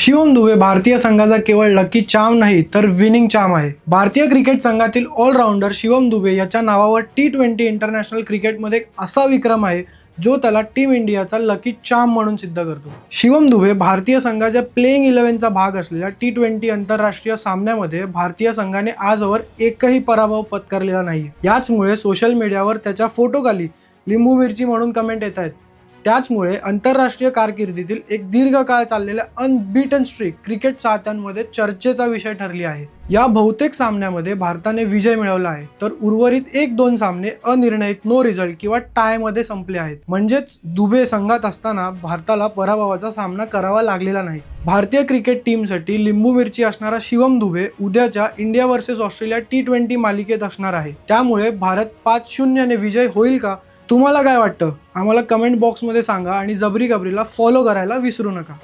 शिवम दुबे भारतीय संघाचा केवळ लकी चाम नाही तर विनिंग चाम आहे. भारतीय क्रिकेट संघातील ऑलराऊंडर शिवम दुबे याच्या नावावर टी ट्वेंटी इंटरनॅशनल क्रिकेटमध्ये एक असा विक्रम आहे जो त्याला टीम इंडियाचा लकी चाम म्हणून सिद्ध करतो. शिवम दुबे भारतीय संघाच्या प्लेइंग इलेव्हनचा भाग असलेल्या टी ट्वेंटी आंतरराष्ट्रीय सामन्यामध्ये भारतीय संघाने आजवर एकही पराभव पत्करलेला नाही. याचमुळे सोशल मीडियावर त्याच्या फोटोखाली लिंबू मिरची म्हणून कमेंट येत आहेत. त्याचमुळे आंतरराष्ट्रीय कारकिर्दीतील एक दीर्घकाळ चाललेल्या अनबीटन स्ट्रीक क्रिकेट चाहत्यांमध्ये चर्चेचा विषय ठरली आहे. या बहुतेक सामन्यामध्ये भारताने विजय मिळवला आहे. तर उर्वरित एक दोन सामने अनिर्णयित नो रिझल्ट किंवा टायमध्ये संपले आहेत. म्हणजेच दुबे संघात असताना भारताला पराभवाचा सामना करावा लागलेला नाही. भारतीय क्रिकेट टीमसाठी लिंबू मिरची असणारा शिवम दुबे उद्याच्या India versus Australia T twenty मालिकेत असणार आहे. त्यामुळे भारत पाच शून्यने विजय होईल का? तुम्हाला काय वाटतं? आम्हाला कमेंट बॉक्समध्ये सांगा आणि जबरी गबरीला फॉलो करायला विसरू नका.